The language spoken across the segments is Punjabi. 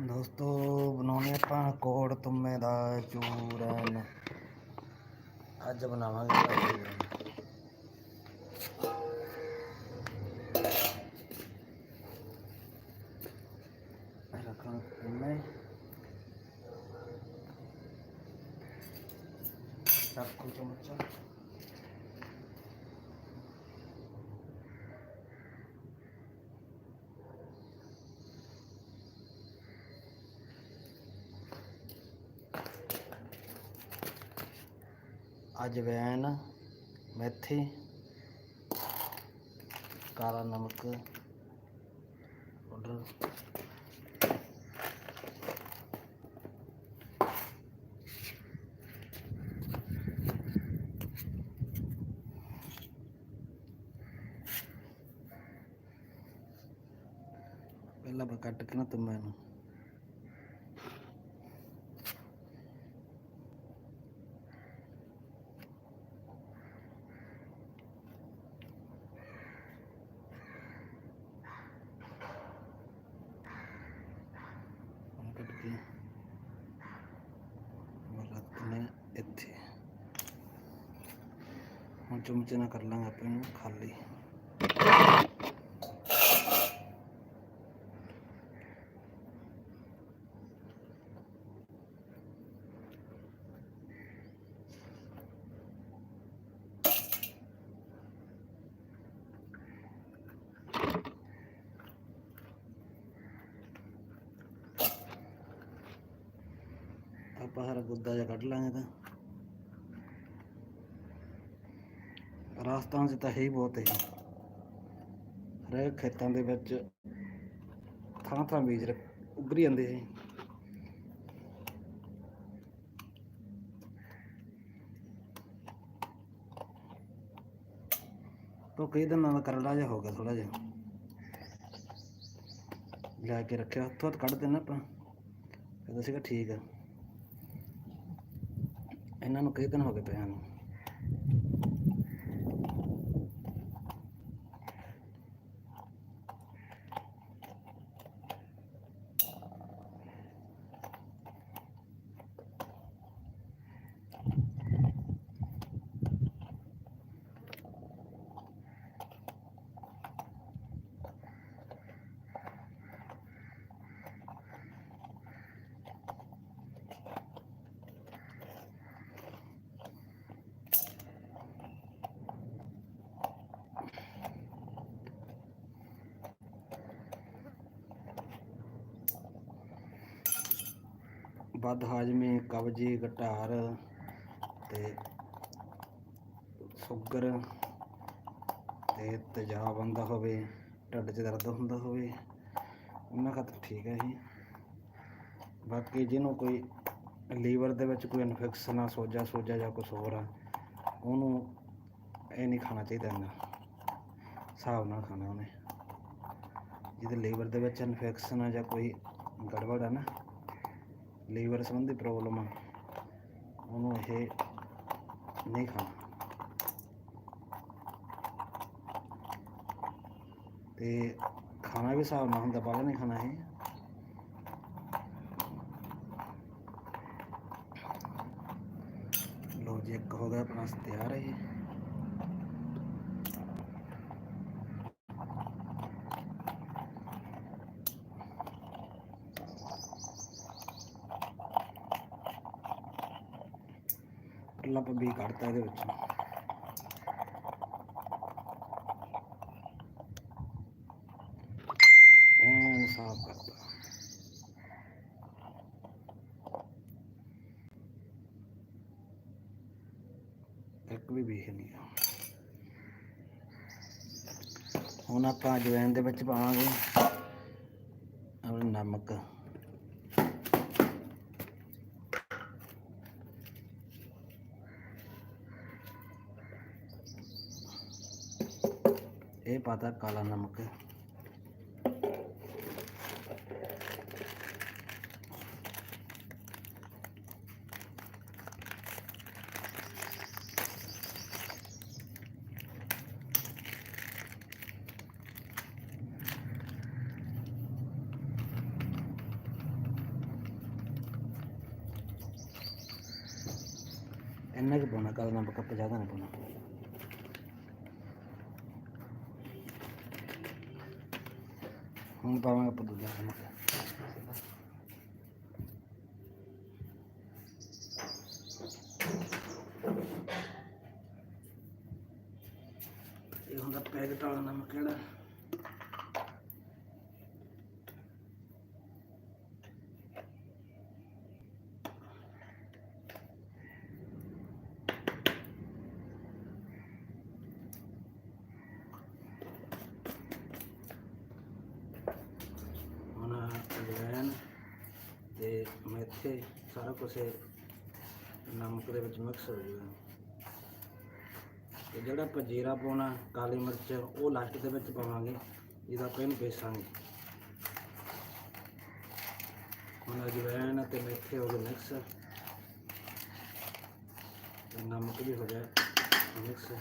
ਦੋਸਤੋ ਬਣਾਉਣੇ ਆਪਾਂ ਕੋੜ ਤੁੰਮੇ ਦਾ ਚੂਰਨ। ਅੱਜ ਬਣਾਵਾਂਗੇ ਰੱਖਾਂ ਤੁੰਮੇ। ਚਾਕੂ ਚਮਚਾ। ਅਜਵੈਨ ਮੇਥੀ ਕਾਲਾ ਨਮਕ ਪਾਊਡਰ ਪਹਿਲਾਂ ਆਪਾਂ ਕੱਟ ਕੇ ਨਾ ਤੁੰਮੇ ਨੂੰ ਹੁਣ ਕੱਟ ਕੇ ਰੱਖਨੇ ਇੱਥੇ। ਹੁਣ ਚਮਚੇ ਨਾਲ ਕਰ ਲਾਂਗੇ ਆਪਾਂ ਇਹਨੂੰ ਖਾਲੀ। ਆਪਾਂ ਹਰ ਗੁੱਦਾ ਜਿਹਾ ਕੱਢ ਲਾਂਗੇ ਤਾਂ। ਰਾਜਸਥਾਨ 'ਚ ਤਾਂ ਹੈ ਹੀ ਬਹੁਤ ਹੈ ਹਰੇਕ ਖੇਤਾਂ ਦੇ ਵਿੱਚ ਥਾਂ ਥਾਂ ਬੀਜ ਰੱਖ- ਉੱਭਰੀ ਜਾਂਦੇ ਸੀ ਤੋਂ ਕਈ ਦਿਨਾਂ ਦਾ ਕਰੜਾ ਜਿਹਾ ਹੋ ਗਿਆ ਥੋੜਾ ਜਿਹਾ। ਲੈ ਕੇ ਰੱਖਿਆ, ਹੱਥੋਂ ਹੱਥ ਕੱਢ ਦੇਣਾ ਆਪਾਂ। ਕਹਿੰਦਾ ਸੀਗਾ ਠੀਕ ਆ। ਇਹਨਾਂ ਨੂੰ ਕਈ ਦਿਨ ਹੋ ਗਏ ਪਿਆ ਨੂੰ। ਵੱਧ ਹਾਜ਼ਮੀ, ਕਬਜੀ, ਘਟਾਰ ਤੇ ਸ਼ੂਗਰ ਤੇ ਤੇਜ਼ਾਬ ਆਉਂਦਾ ਹੋਵੇ, ਢੱਡ 'ਚ ਦਰਦ ਹੁੰਦਾ ਹੋਵੇ, ਉਹਨਾਂ ਖਾਤਰ ਠੀਕ ਹੈ ਜੀ। ਬਾਕੀ ਜਿਹਨੂੰ ਕੋਈ ਲੀਵਰ ਦੇ ਵਿੱਚ ਕੋਈ ਇਨਫੈਕਸ਼ਨ ਆ, ਸੋਜਾ ਸੋਜਾ ਜਾਂ ਕੁਝ ਹੋਰ ਆ, ਉਹਨੂੰ ਇਹ ਨਹੀਂ ਖਾਣਾ ਚਾਹੀਦਾ ਇੰਨਾ। ਹਿਸਾਬ ਨਾਲ ਖਾਣਾ ਉਹਨੇ। ਜਿਹਦੇ ਲੀਵਰ ਦੇ ਵਿੱਚ ਇਨਫੈਕਸ਼ਨ ਆ ਜਾਂ ਕੋਈ ਗੜਬੜ ਆ ਨਾ ਲੀਵਰ ਸੰਬੰਧੀ ਪ੍ਰੋਬਲਮ ਆ। ਉਹਨੂੰ ਇਹ ਨਹੀਂ ਖਾਣਾ। ਤੇ ਖਾਣਾ ਵੀ ਹਿਸਾਬ ਨਾਲ ਹੁੰਦਾ ਬਾਹਲਾ ਨਹੀਂ ਖਾਣਾ ਇਹ। ਲੋ ਜੀ, ਇੱਕ ਹੋ ਗਿਆ ਆਪਣਾ ਤਿਆਰ ਹੈ ਪਹਿਲਾਂ ਆਪਾਂ ਵੀ ਕੱਢਤਾ ਇਹਦੇ ਵਿੱਚ। ਐਨ ਸਾਫ਼ ਕਰਤਾ। ਇੱਕ ਵੀ ਵੇਖ ਨਹੀਂ ਹੁਣ ਆਪਾਂ ਅਜਵਾਇਣ ਦੇ ਵਿੱਚ ਪਾਵਾਂਗੇ। ਆਪਣਾ ਨਮਕ। இதே பார்த்தா காலம் நமக்கு? என்னைக்கு போனோம் கதை நம்ம கப்பல் ஜாதகம் போனோம். ਨਹੀਂ ਪਾਉਣਾ ਹੁਣ ਪਾਵਾਂਗੇ ਆਪਾਂ ਦੂਜਾ ਨਮਕ ਇਹ ਹੁੰਦਾ ਪੈਕਟ ਵਾਲਾ ਨਮਕ ਕਿਹੜਾ ਹੁਣ ਅਜਵਾਇਣ ਤੇ ਮੇਥੇ ਸਾਰਾ ਕੁਝ ਨਮਕ ਦੇ ਵਿੱਚ ਮਿਕਸ ਹੋ ਜਾਊਗਾ ਤੇ ਜਿਹੜਾ ਆਪਾਂ ਜੀਰਾ ਪਾਉਣਾ, ਕਾਲੀ ਮਿਰਚ, ਉਹ ਲਾਸਟ ਦੇ ਵਿੱਚ ਪਾਵਾਂਗੇ, ਇਹਦਾ ਆਪਾਂ ਇਹਨੂੰ ਪੇਸਾਂਗੇ। ਹੁਣ ਅਜਵਾਇਣ ਤੇ ਮੇਥੇ ਹੋ ਗਏ ਮਿਕਸ ਨਮਕ ਵੀ ਹੋ ਗਿਆ ਮਿਕਸ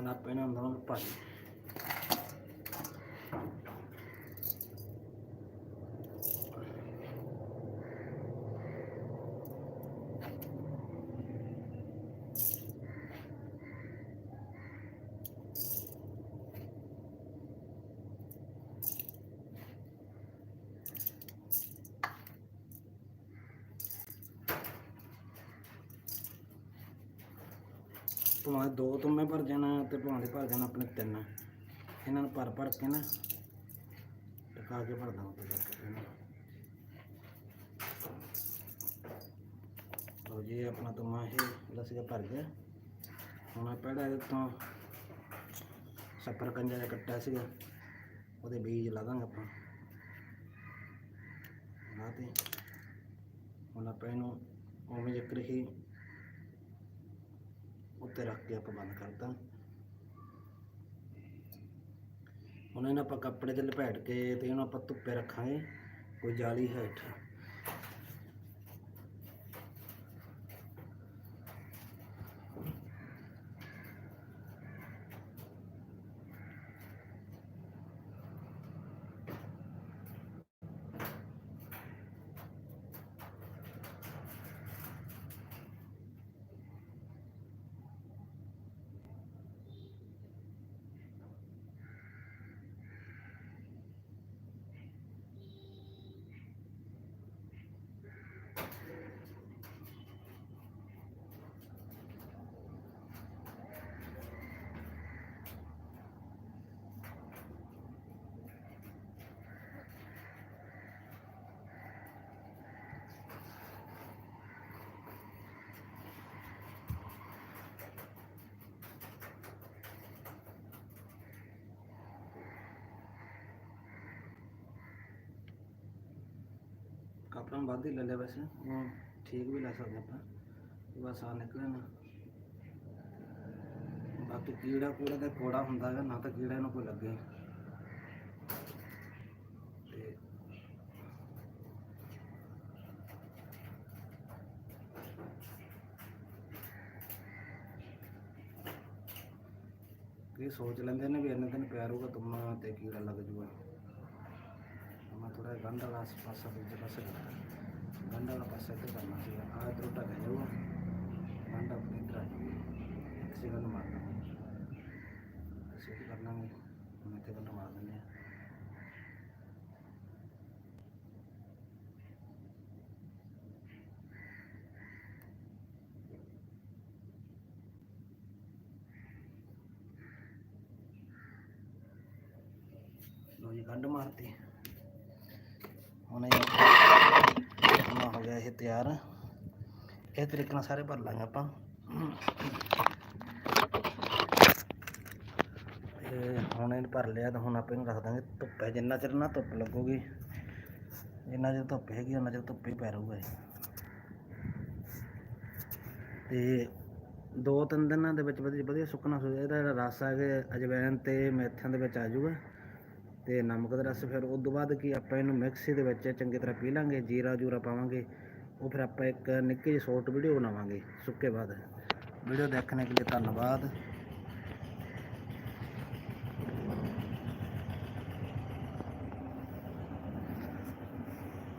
ਹੁਣ ਆਪਾਂ ਇਹਨਾਂ ਨੂੰ ਪਾ ਭਾਵੇਂ ਦੋ ਤੁੰਮੇ ਭਰ ਜਾਣਾ ਤੇ ਭਾਵੇਂ ਭਰ ਜਾਣਾ ਆਪਣੇ ਤਿੰਨ। ਇਹਨਾਂ ਨੂੰ ਭਰ ਭਰ ਕੇ ਨਾ ਟਕਾ ਕੇ ਭਰ ਦਾਂਗੇ ਲਓ ਜੀ, ਆਪਣਾ ਤੁੰਮਾ ਇਹ ਜਿਹੜਾ ਸੀਗਾ ਭਰ ਗਿਆ। ਹੁਣ ਆ ਪਹਿਲਾਂ ਇਹਦੇ ਤੋਂ ਸੱਪਰ ਕੰਜਾ ਜਿਹਾ ਕੱਟਿਆ ਸੀਗਾ। ਉਹਦੇ ਬੀਜ ਲਾ ਦਾਂਗੇ ਆਪਾਂ। ਲਾ ਹੁਣ ਆਪਾਂ ਇਹਨੂੰ ਉਵੇਂ ਜਿਕਰ ਹੀ ਉੱਤੇ ਰੱਖ ਕੇ ਆਪਾਂ ਬੰਦ ਕਰਦਾ ਹੁਣ ਇਹਨਾਂ ਆਪਾਂ ਕੱਪੜੇ ਤੇ ਲਪੇਟ ਕੇ ਤੇ ਇਹਨੂੰ ਆਪਾਂ ਧੁੱਪੇ ਰੱਖਾਂਗੇ, ਕੋਈ ਜਾਲੀ ਕੱਪੜਾ ਵੱਧ ਹੀ ਲੈ ਲਿਆ ਵੈਸੇ। ਉਹ ਠੀਕ ਵੀ ਲੈ ਸਕਦੇ ਆਪਾਂ। ਬਸ ਆ ਨਿਕਲੇ ਨਾ। ਬਾਕੀ ਕੀੜਾ ਕੂੜਾ ਤੇ ਕੋੜਾ ਹੁੰਦਾ ਹੈਗਾ ਨਾ ਤਾਂ ਕੀੜਾ ਨੂੰ ਕੋਈ ਲੱਗੇ। ਤੇ ਇਹ ਸੋਚ ਲੈਂਦੇ ਨੇ ਵੀ ਇੰਨੇ ਦਿਨ ਪਿਆ ਰਹੂਗਾ ਤੁਮਾ ਤੇ ਕੀੜਾ ਲੱਗ ਜੂਗਾ। kura gandala pasa bija pasa gata gandala itu sama sih ada dua gaya wa ganda pendra sih kan mana sih karena mete kan mana nih Ganda mati. ਹੁਣ ਇਹ ਆਪਣਾ ਹੋ ਗਿਆ ਇਹ ਤਿਆਰ। ਇਹ ਤਰੀਕੇ ਨਾਲ ਸਾਰੇ ਭਰ ਲਾਂਗੇ ਆਪਾਂ। ਇਹ ਹੁਣ ਇਹਨੂੰ ਭਰ ਲਿਆ ਤਾਂ ਹੁਣ ਆਪਾਂ ਇਹਨੂੰ ਰੱਖ ਦਾਂਗੇ ਧੁੱਪ। ਹੈ ਜਿੰਨਾ ਚਿਰ ਨਾ ਧੁੱਪ ਲੱਗੂਗੀ, ਜਿੰਨਾ ਚਿਰ ਧੁੱਪ ਹੈਗੀ ਉਹਨਾਂ ਚਿਰ ਧੁੱਪੇ ਹੀ ਪੈ ਰਹੂਗਾ ਇਹ। ਤੇ ਦੋ ਤਿੰਨ ਦਿਨਾਂ ਦੇ ਵਿੱਚ ਵਧੀਆ ਵਧੀਆ ਸੁੱਕਣਾ ਸੁ ਇਹਦਾ ਜਿਹੜਾ ਰਸ ਆ ਕੇ ਅਜਵੈਨ ਤੇ ਮੇਥਿਆਂ ਦੇ ਵਿੱਚ ਆ ਜਾਊਗਾ। ਤੇ ਨਮਕ ਦਾ ਰਸ ਫਿਰ ਉਸ ਤੋਂ ਬਾਅਦ ਕੀ ਆਪਾਂ ਇਹਨੂੰ ਮਿਕਸੀ ਦੇ ਵਿੱਚ ਚੰਗੀ ਤਰ੍ਹਾਂ ਪੀ ਲਾਂਗੇ, ਜੀਰਾ ਜੂਰਾ ਪਾਵਾਂਗੇ, ਉਹ ਫਿਰ ਆਪਾਂ ਇੱਕ ਨਿੱਕੀ ਜਿਹੀ ਸ਼ਾਰਟ ਵੀਡੀਓ ਬਣਾਵਾਂਗੇ ਸੁੱਕੇ ਬਾਅਦ। ਵੀਡੀਓ ਦੇਖਣ ਦੇ ਲਈ ਧੰਨਵਾਦ।